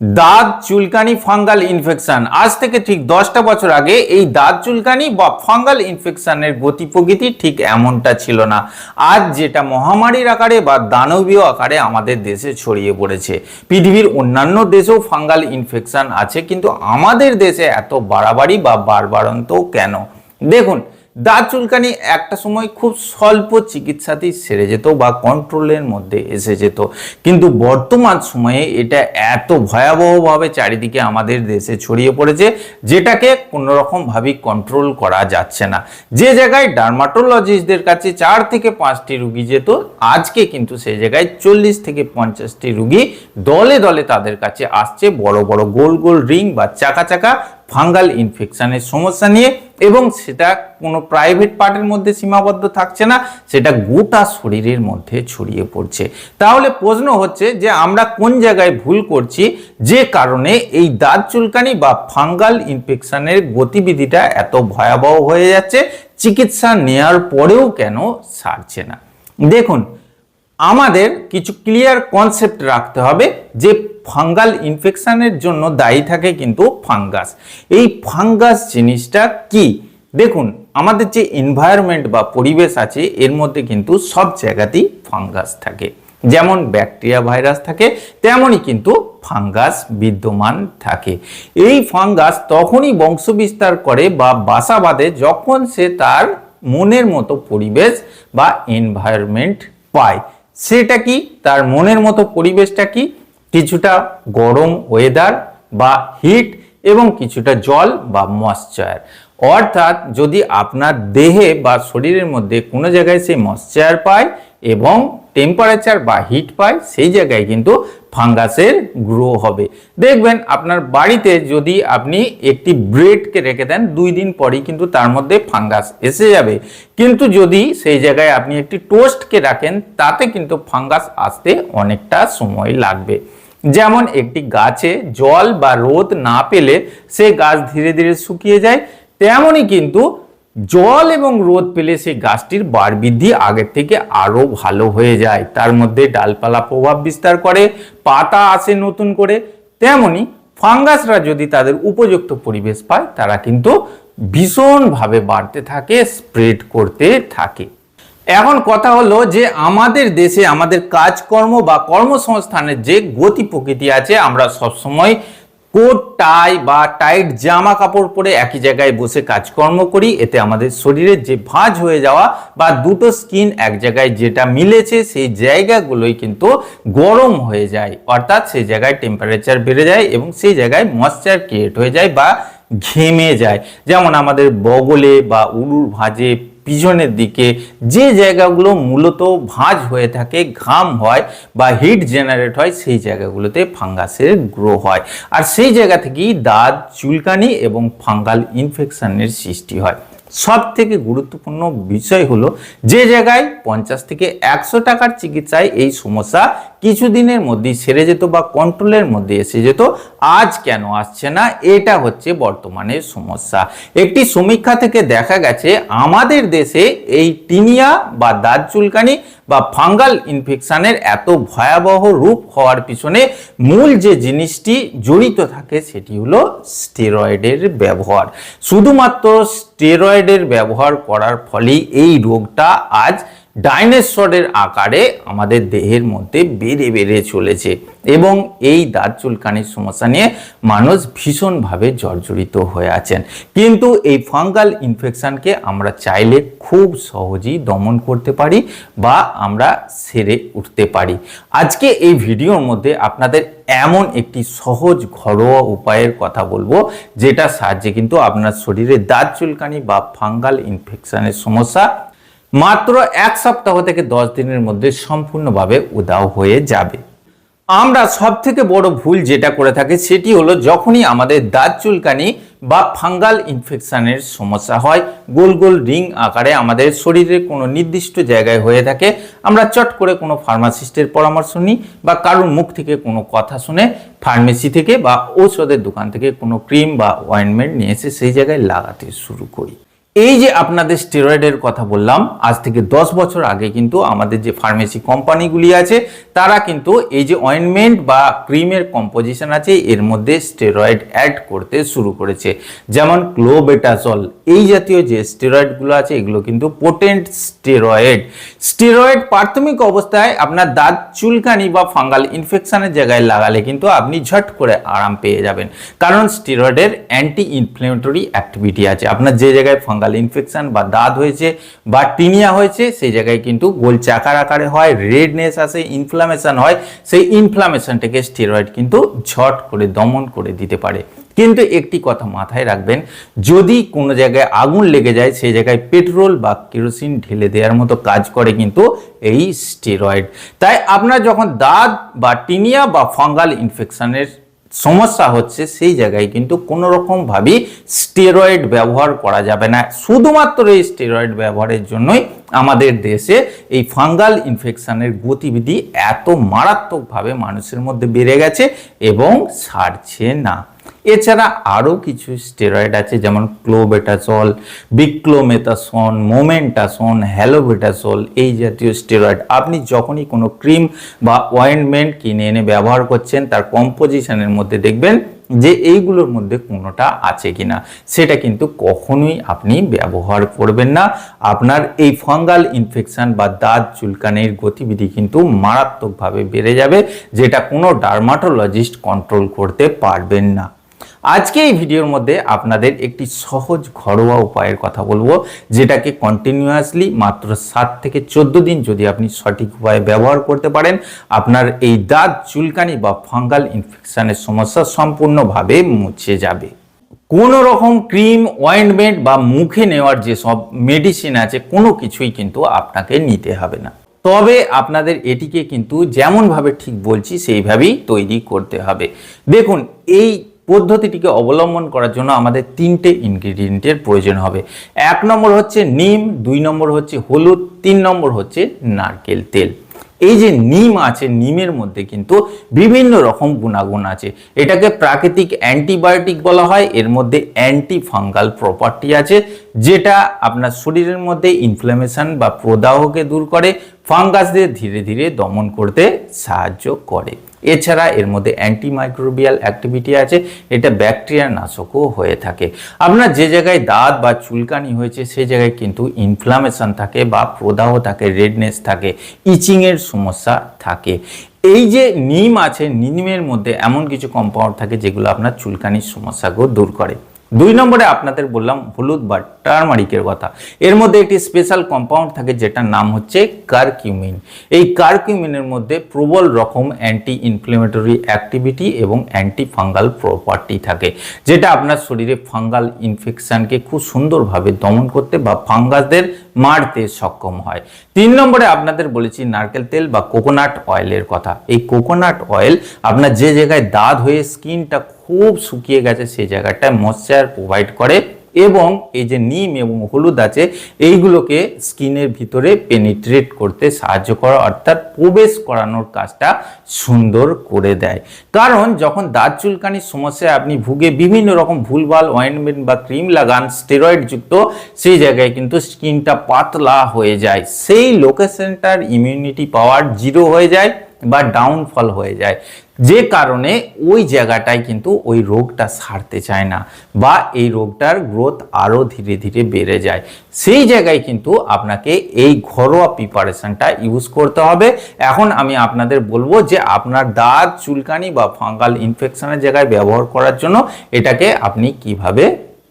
দাঁত চুলকানি fungal infection আজ থেকে ঠিক দশটা বছর আগে এই দাঁত চুলকানি বা ফাঙ্গাল ইনফেকশনের গতি প্রকৃতি ঠিক এমনটা ছিল না। আজ যেটা মহামারীর আকারে বা দানবীয় আকারে আমাদের দেশে ছড়িয়ে পড়েছে। পৃথিবীর অন্যান্য দেশেও ফাঙ্গাল ইনফেকশন আছে, কিন্তু আমাদের দেশে এত বাড়াবাড়ি বা বাড়বাড়ন্ত কেন? দেখুন দাঁত চুলকানি একটা সময় খুব স্বল্প চিকিৎসাতেই সেরে যেত বা কন্ট্রোলের মধ্যে এসে যেত। কিন্তু বর্তমান সময়ে এটা এত ভয়াবহভাবে চারিদিকে আমাদের দেশে ছড়িয়ে পড়েছে, যেটাকে কোনো রকমভাবেই কন্ট্রোল করা যাচ্ছে না। যে জায়গায় ডার্মাটোলজিস্টদের কাছে চার থেকে পাঁচটি রুগী যেত, আজকে কিন্তু সেই জায়গায় চল্লিশ থেকে পঞ্চাশটি রুগী দলে দলে তাদের কাছে আসছে। বড় বড় গোল গোল রিং বা চাকা চাকা ফাঙ্গাল ইনফেকশনের সমস্যা নিয়ে এবং সেটা কোনো প্রাইভেট পার্টের মধ্যে সীমাবদ্ধ থাকছে না, সেটা গোটা শরীরের মধ্যে ছড়িয়ে পড়ছে। তাহলে প্রশ্ন হচ্ছে যে আমরা কোন জায়গায় ভুল করছি যে কারণে এই দাঁত চুলকানি বা ফাঙ্গাল ইনফেকশনের গতিবিধিটা এত ভয়াবহ হয়ে যাচ্ছে, চিকিৎসা নেওয়ার পরেও কেন সারছে না? দেখুন আমাদের কিছু ক্লিয়ার কনসেপ্ট রাখতে হবে যে ফাঙ্গাল ইনফেকশনের জন্য দায়ী থাকে কিন্তু ফাঙ্গাস এই ফাঙ্গাস জিনিসটা কি? দেখুন, আমাদের যে এনভায়রনমেন্ট বা পরিবেশ আছে, এর মধ্যে কিন্তু সব জায়গাতেই ফাঙ্গাস থাকে। যেমন ব্যাকটেরিয়া ভাইরাস থাকে, তেমনই কিন্তু ফাঙ্গাস বিদ্যমান থাকে। এই ফাঙ্গাস তখনই বংশবিস্তার করে বা বাসা বাঁধে যখন সে তার মনের মতো পরিবেশ বা এনভায়রনমেন্ট পায়। সেটা কি? তার মনের মতো পরিবেশটা কি? কিছুটা গরম ওয়েদার বা হিট এবং কিছুটা জল বা ময়শ্চার অর্থাৎ যদি আপনার দেহে বা শরীরের মধ্যে কোনো জায়গায় সেই ময়শ্চার পায় এবং টেম্পারেচার বা হিট পায়, সেই জায়গায় কিন্তু ফাঙ্গাসের গ্রো হবে। দেখবেন আপনার বাড়িতে যদি আপনি একটি ব্রেডকে রেখে দেন, দুই দিন পরেই কিন্তু তার মধ্যে ফাঙ্গাস এসে যাবে। কিন্তু যদি সেই জায়গায় আপনি একটি টোস্টকে রাখেন, তাতে কিন্তু ফাঙ্গাস আসতে অনেকটা সময় লাগবে। যেমন একটি গাছে জল বা রোদ না পেলে সে গাছ ধীরে ধীরে শুকিয়ে যায়, তেমনই কিন্তু জল এবং রোদ পেলে সেই গাছটির বার বৃদ্ধি আগের থেকে আরও ভালো হয়ে যায়। তার মধ্যে ডালপালা প্রভাব বিস্তার করে, পাতা আসে নতুন করে। তেমনি ফাঙ্গাসরা যদি তাদের উপযুক্ত পরিবেশ পায়, তারা কিন্তু ভীষণভাবে বাড়তে থাকে, স্প্রেড করতে থাকে। এখন কথা হলো যে আমাদের দেশে আমাদের কাজকর্ম বা কর্মসংস্থানের যে গতি প্রকৃতি আছে, আমরা সবসময় কোট টাই বা টাইট জামা কাপড় পরে একই জায়গায় বসে কাজকর্ম করি। এতে আমাদের শরীরের যে ভাঁজ হয়ে যাওয়া বা দুটো স্কিন এক জায়গায় যেটা মিলেছে, সেই জায়গাগুলোই কিন্তু গরম হয়ে যায়। অর্থাৎ সেই জায়গায় টেম্পারেচার বেড়ে যায় এবং সেই জায়গায় ময়শ্চার ক্রিয়েট হয়ে যায় বা ঘেমে যায়। যেমন আমাদের বগলে বা উলুর ভাঁজে পিছনের দিকে, যে জায়গাগুলো মূলত ভাঁজ হয়ে থাকে, ঘাম হয় বা হিট জেনারেট হয়, সেই জায়গাগুলোতে ফাঙ্গাসের গ্রো হয়। আর সেই জায়গা থেকেই দাঁত, চুলকানি এবং ফাঙ্গাল ইনফেকশনের সৃষ্টি হয়। সব থেকে গুরুত্বপূর্ণ বিষয় হলো, যে জায়গায় পঞ্চাশ থেকে একশো টাকার চিকিৎসায় এই সমস্যা কিছুদিনের মধ্যেই সেরে যেত বা কন্ট্রোলের মধ্যে এসে যেত, আজ কেন আসছে না? এটা হচ্ছে বর্তমানে সমস্যা। একটি সমীক্ষা থেকে দেখা গেছে, আমাদের দেশে এই টিনিয়া বা দাঁত চুলকানি বা ফাঙ্গাল ইনফেকশনের এত ভয়াবহ রূপ হওয়ার পিছনে মূল যে জিনিসটি জড়িত থাকে সেটি হলো স্টেরয়েডের ব্যবহার। শুধুমাত্র স্টেরয়েডের ব্যবহার করার ফলেই এই রোগটা আজ ডাইনোসরের আকারে আমাদের দেহের মধ্যে বেড়ে বেড়ে চলেছে এবং এই দাঁত চুলকানির সমস্যা নিয়ে মানুষ ভীষণভাবে জর্জরিত হয়ে আছেন। কিন্তু এই ফাঙ্গাল ইনফেকশনকে আমরা চাইলে খুব সহজেই দমন করতে পারি বা আমরা সেরে উঠতে পারি। আজকে এই ভিডিওর মধ্যে আপনাদের এমন একটি সহজ ঘরোয়া উপায়ের কথা বলব যেটা সাহায্যে কিন্তু আপনার শরীরে দাঁত চুলকানি বা ফাঙ্গাল ইনফেকশানের সমস্যা মাত্র এক সপ্তাহ থেকে দশ দিনের মধ্যে সম্পূর্ণভাবে উদাও হয়ে যাবে। আমরা সব থেকে বড় ভুল যেটা করে থাকি সেটি হলো যখনই আমাদের দাঁত চুলকানি বা ফাঙ্গাল ইনফেকশনের সমস্যা হয়, গোল গোল রিং আকারে আমাদের শরীরের কোনো নির্দিষ্ট জায়গায় হয়ে থাকে, আমরা চট করে কোনো ফার্মাসিস্টের পরামর্শ নিই বা কারোর মুখ থেকে কোনো কথা শুনে ফার্মেসি থেকে বা ঔষধের দোকান থেকে কোনো ক্রিম বা অয়েনমেন্ট নিয়ে এসে সেই জায়গায় লাগাতে শুরু করি। এই যে আপনাদের স্টেরয়েডের কথা বললাম, আজ থেকে দশ বছর আগে কিন্তু আমাদের যে ফার্মেসি কোম্পানিগুলি আছে, তারা কিন্তু এই যে অয়েনমেন্ট বা ক্রিমের কম্পোজিশন আছে, এর মধ্যে স্টেরয়েড অ্যাড করতে শুরু করেছে। যেমন ক্লোবেটাজল এই জাতীয় যে স্টেরয়েডগুলো আছে, এগুলো কিন্তু পোটেন্ট স্টেরয়েড স্টেরয়েড প্রাথমিক অবস্থায় আপনার দাঁত, চুলকানি বা ফাঙ্গাল ইনফেকশনের জায়গায় লাগালে কিন্তু আপনি ঝট করে আরাম পেয়ে যাবেন। কারণ স্টেরয়েডের অ্যান্টি ইনফ্লেমেটরি অ্যাক্টিভিটি আছে। আপনার যে জায়গায় ইনফেকশন বা দাঁত হয়েছে বা টিনিয়া হয়েছে, সেই জায়গায় কিন্তু গোল চাকার আকারে হয় রেডনেস আসে ইনফ্লামেশন হয়, সেই ইনফ্লামেশনটাকে স্টেরয়েড কিন্তু ঝট করে দমন করে দিতে পারে। কিন্তু একটি কথা মাথায় রাখবেন, যদি কোনো জায়গায় আগুন লেগে যায়, সেই জায়গায় পেট্রোল বা কেরোসিন ঢেলে দেওয়ার মতো কাজ করে কিন্তু এই স্টেরয়েড তাই আপনার যখন দাঁত বা টিনিয়া বা ফাঙ্গাল ইনফেকশনের সমস্যা হচ্ছে সেই জায়গায় কিন্তু কোনো রকমভাবেই স্টেরয়েড ব্যবহার করা যাবে না। শুধুমাত্র এই স্টেরয়েড ব্যবহারের জন্যই আমাদের দেশে এই ফাঙ্গাল ইনফেকশানের গতিবিধি এত মারাত্মকভাবে মানুষের মধ্যে বেড়ে গেছে এবং সারছে না। এছাড়া আরও কিছু স্টেরয়েড আছে, যেমন ক্লোবেটাসল বিক্লোমেতাসন মোমেন্টাসন হ্যালোবেটাসল এই জাতীয় স্টেরয়েড আপনি যখনই কোনো ক্রিম বা অয়েন্টমেন্ট কিনে এনে ব্যবহার করছেন, তার কম্পোজিশনের মধ্যে দেখবেন যে এইগুলোর মধ্যে কোনোটা আছে কিনা, সেটা কিন্তু কখনোই আপনি ব্যবহার করবেন না। আপনার এই ফাঙ্গাল ইনফেকশন বা দাঁত চুলকানির গতিবিধি কিন্তু মারাত্মকভাবে বেড়ে যাবে, যেটা কোনো ডার্মাটোলজিস্ট কন্ট্রোল করতে পারবেন না। আজকে এই ভিডিওর মধ্যে আপনাদের একটি সহজ ঘরোয়া উপায়ের কথা বলব, যেটাকে কন্টিনিউয়াসলি মাত্র সাত থেকে চোদ্দ দিন যদি আপনি সঠিক উপায়ে ব্যবহার করতে পারেন, আপনার এই দাঁত, চুলকানি বা ফাঙ্গাল ইনফেকশনের সমস্যা সম্পূর্ণভাবে মুছে যাবে। কোনো রকম ক্রিম অয়েন্টমেন্ট বা মুখে নেওয়ার যে সব মেডিসিন আছে, কোনো কিছুই কিন্তু আপনাকে নিতে হবে না। তবে আপনাদের এটিকে কিন্তু যেমনভাবে ঠিক বলছি, সেইভাবেই তৈরি করতে হবে। দেখুন, এই পদ্ধতিটিকে অবলম্বন করার জন্য আমাদের তিনটে ইনগ্রিডিয়েন্টের প্রয়োজন হবে। এক নম্বর হচ্ছে নিম, দুই নম্বর হচ্ছে হলুদ, তিন নম্বর হচ্ছে নারকেল তেল। এই যে নিম আছে, নিমের মধ্যে কিন্তু বিভিন্ন রকম গুণাগুণ আছে। এটাকে প্রাকৃতিক অ্যান্টিবায়োটিক বলা হয়, এর মধ্যে অ্যান্টি ফাঙ্গাল প্রপার্টি আছে, যেটা আপনার শরীরের মধ্যে ইনফ্লামেশন বা প্রদাহকে দূর করে, ফাঙ্গাসদের ধীরে ধীরে দমন করতে সাহায্য করে। এছাড়া এর মধ্যে অ্যান্টিমাইক্রোবিয়াল অ্যাক্টিভিটি আছে, এটা ব্যাকটেরিয়া নাশকও হয়ে থাকে। আপনার যে জায়গায় দাঁত বা চুলকানি হয়েছে সেই জায়গায় কিন্তু ইনফ্লামেশন থাকে বা প্রদাহ থাকে রেডনেস থাকে ইচিংয়ের সমস্যা থাকে। এই যে নিম আছে, নিমের মধ্যে এমন কিছু কম্পাউন্ড থাকে যেগুলো আপনার চুলকানির সমস্যাকেও দূর করে। দুই নম্বরে আপনাদের বললাম হলুদ বা টার্মারিকের কথা। এর মধ্যে একটি স্পেশাল কম্পাউন্ড থাকে যেটার নাম হচ্ছে কারকিউমিন। এই কারকিউমিনের মধ্যে প্রবল রকম অ্যান্টি ইনফ্লেমেটরি অ্যাক্টিভিটি এবং অ্যান্টি ফাঙ্গাল প্রপার্টি থাকে, যেটা আপনার শরীরে ফাঙ্গাল ইনফেকশনকে খুব সুন্দরভাবে দমন করতে বা ফাঙ্গাসদের মারতে সক্ষম হয়। তিন নম্বরে আপনাদের বলেছি নারকেল তেল বা কোকোনাট অয়েলের কথা। এই কোকোনাট অয়েল আপনার যে জায়গায় দাঁত হয়ে স্কিনটা খুব শুকিয়ে গেছে সেই জায়গাটায় ময়শ্চার প্রোভাইড করে এবং এই যে নিম এবং হলুদ আছে, এইগুলোকে স্কিনের ভিতরে পেনিট্রেট করতে সাহায্য করা, অর্থাৎ প্রবেশ করানোর কাজটা সুন্দর করে দেয়। কারণ যখন দাঁত চুলকানির সমস্যায় আপনি ভুগে বিভিন্ন রকম ভুলভাল অয়েন্টমেন্ট বা ক্রিম লাগান স্টেরয়েড যুক্ত, সেই জায়গায় কিন্তু স্কিনটা পাতলা হয়ে যায়। সেই লোকেশনটার ইমিউনিটি পাওয়ার জিরো হয়ে যায়। বা ডাউনফল হয়ে যায়। যে কারণে ওই জায়গাটায় কিন্তু ওই রোগটা সারতে চায় না বা এই রোগটার গ্রোথ আরও ধীরে ধীরে বেড়ে যায়। সেই জায়গায় কিন্তু আপনাকে এই ঘরোয়া প্রিপারেশনটা ইউজ করতে হবে। এখন আমি আপনাদের বলব যে আপনার দাঁত, চুলকানি বা ফাঙ্গাল ইনফেকশনের জায়গায় ব্যবহার করার জন্য এটাকে আপনি কীভাবে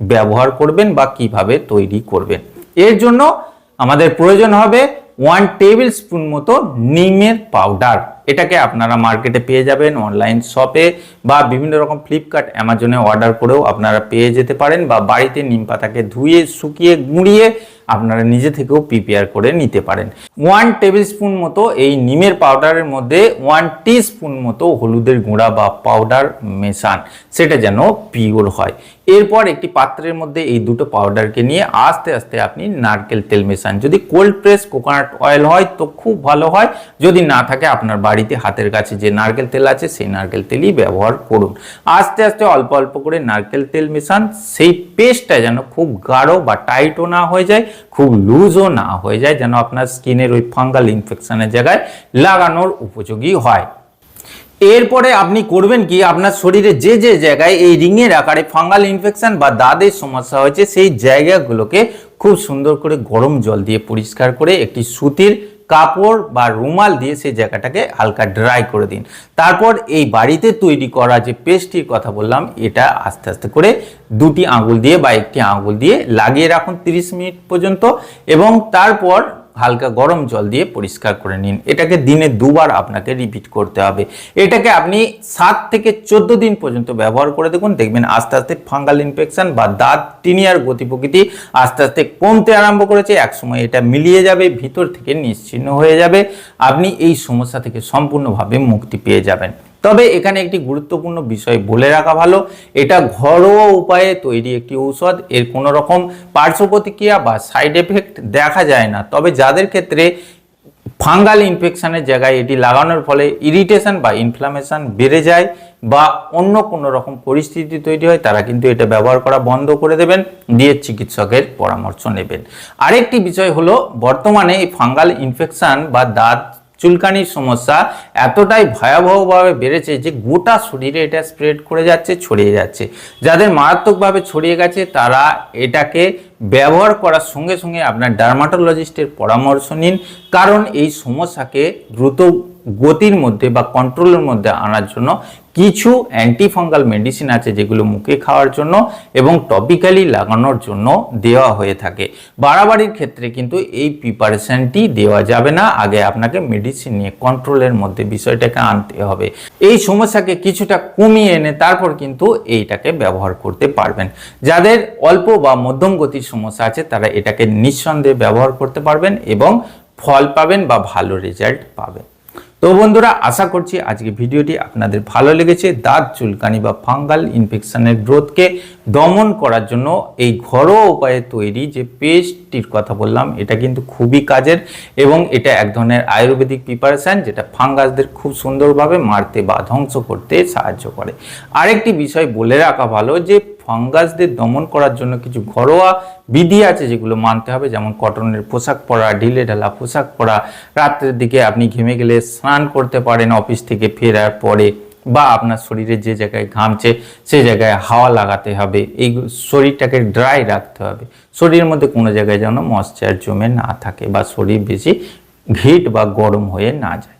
ব্যবহার করবেন বা কীভাবে তৈরি করবেন। এর জন্য আমাদের প্রয়োজন হবে ওয়ান টেবিল স্পুন মতো নিমের পাউডার এটাকে আপনারা মার্কেটে পেয়ে যাবেন অনলাইন শপে বা বিভিন্ন রকম ফ্লিপকার্ট অ্যামাজনে অর্ডার করেও আপনারা পেয়ে যেতে পারেন বা বাড়িতে নিম পাতাকে ধুয়ে, শুকিয়ে, গুঁড়িয়ে আপনারা নিজে থেকেও প্রিপেয়ার করে নিতে পারেন। ওয়ান টেবিল স্পুন মতো এই নিমের পাউডারের মধ্যে ওয়ান টি স্পুন মতো হলুদের গুঁড়া বা পাউডার মেশান, সেটা যেন পিওর হয়। এরপর একটি পাত্রের মধ্যে এই দুটো পাউডারকে নিয়ে আস্তে আস্তে আপনি নারকেল তেল মেশান। যদি কোল্ড প্রেস কোকোনাট অয়েল হয় তো খুব ভালো হয়। যদি না থাকে আপনার বাড়িতে হাতের কাছে যে নারকেল তেল আছে সেই নারকেল তেলই ব্যবহার করুন। আস্তে আস্তে অল্প অল্প করে নারকেল তেল মেশান, সেই পেস্টটা যেন খুব গাঢ় বা টাইটও না হয়ে যায়। খুব লুজও না হয়ে যায় যেন আপনার স্কিনের ওই ফাঙ্গাল ইনফেকশনের জায়গায় লাগানোর উপযোগী হয়। এরপরে আপনি করবেন কি? আপনার শরীরে যে যে জায়গায় এই রিংয়ের আকারে ফাঙ্গাল ইনফেকশন বা দাদের সমস্যা হয়েছে, সেই জায়গাগুলোকে খুব সুন্দর করে গরম জল দিয়ে পরিষ্কার করে একটি সুতির কাপড় বা রুমাল দিয়ে সেই জায়গাটাকে হালকা ড্রাই করে দিন। তারপর এই বাড়িতে তৈরি করা যে পেস্টটির কথা বললাম, এটা আস্তে আস্তে করে দুটি আঙুল দিয়ে বা একটি আঙুল দিয়ে লাগিয়ে রাখুন 30 মিনিট পর্যন্ত এবং তারপর হালকা গরম জল দিয়ে পরিষ্কার করে নিন। এটাকে দিনে দুবার আপনাকে রিপিট করতে হবে। এটাকে আপনি সাত থেকে চোদ্দ দিন পর্যন্ত ব্যবহার করে দেখুন। দেখবেন আস্তে আস্তে ফাঙ্গাল ইনফেকশন বা দাঁত টিনিয়ার গতি প্রকৃতি আস্তে আস্তে কমতে আরম্ভ করেছে। একসময় এটা মিলিয়ে যাবে, ভিতর থেকে নিশ্চিহ্ন হয়ে যাবে। আপনি এই সমস্যা থেকে সম্পূর্ণভাবে মুক্তি পেয়ে যাবেন। তবে এখানে একটি গুরুত্বপূর্ণ বিষয় বলে রাখা ভালো, এটা ঘরোয়া উপায়ে তৈরি একটি ঔষধ, এর কোনো রকম পার্শ্ব প্রতিক্রিয়া বা সাইড এফেক্ট দেখা যায় না। তবে যাদের ক্ষেত্রে ফাঙ্গাল ইনফেকশনের জায়গায় এটি লাগানোর ফলে ইরিটেশন বা ইনফ্লামেশন বেড়ে যায় বা অন্য কোনো রকম পরিস্থিতি তৈরি হয়, তারা কিন্তু এটা ব্যবহার করা বন্ধ করে দেবেন, দিয়ে চিকিৎসকের পরামর্শ নেবেন। আরেকটি বিষয় হলো, বর্তমানে এই ফাঙ্গাল ইনফেকশন বা দাঁত চুলকানির সমস্যা এতটাই ভয়াবহভাবে বেড়েছে যে গোটা শরীরে এটা স্প্রেড করে যাচ্ছে, ছড়িয়ে যাচ্ছে। যাদের মারাত্মকভাবে ছড়িয়ে গেছে, তারা এটাকে ব্যবহার করার সঙ্গে সঙ্গে আপনার ডার্মাটোলজিস্টের পরামর্শ নিন। কারণ এই সমস্যাকে দ্রুত গতির মধ্যে বা কন্ট্রোলের মধ্যে আনার জন্য কিছু অ্যান্টিফাঙ্গাল মেডিসিন আছে যেগুলো মুখে খাওয়ার জন্য এবং টপিক্যালি লাগানোর জন্য দেওয়া হয়ে থাকে। বাড়াবাড়ির ক্ষেত্রে কিন্তু এই প্রিপারেশনটি দেওয়া যাবে না। আগে আপনাকে মেডিসিন নিয়ে কন্ট্রোলের মধ্যে বিষয়টাকে আনতে হবে। এই সমস্যাকে কিছুটা কমিয়ে এনে তারপর কিন্তু এইটাকে ব্যবহার করতে পারবেন। যাদের অল্প বা মধ্যম গতির সমস্যা আছে, তারা এটাকে নিঃসন্দেহে ব্যবহার করতে পারবেন এবং ফল পাবেন বা ভালো রেজাল্ট পাবেন। তো বন্ধুরা, আশা করছি আজকে ভিডিওটি আপনাদের ভালো লেগেছে। দাঁত, চুলকানি বা ফাঙ্গাল ইনফেকশনের গ্রোথকে দমন করার জন্য এই ঘরোয়া উপায়ে তৈরি যে পেস্টটির কথা বললাম, এটা কিন্তু খুবই কাজের এবং এটা এক ধরনের আয়ুর্বেদিক প্রিপারেশান যেটা ফাঙ্গাসদের খুব সুন্দরভাবে মারতে বা ধ্বংস করতে সাহায্য করে। আরেকটি বিষয় বলে রাখা ভালো যে ফাঙ্গাসদের দমন করার জন্য কিছু ঘরোয়া বিধি আছে যেগুলো মানতে হবে, যেমন কটনের পোশাক পরা, ঢিলে ঢালা পোশাক পরা। রাত্রের দিকে আপনি ঘেমে গেলে স্নান করতে পারেন, অফিস থেকে ফেরার পরে বা আপনার শরীরে যে জায়গায় ঘামছে, সে জায়গায় হাওয়া লাগাতে হবে। এই শরীরটাকে ড্রাই রাখতে হবে। শরীরের মধ্যে কোনো জায়গায় যেন ময়শ্চার জমে না থাকে বা শরীর বেশি ঘিট বা গরম হয়ে না যায়।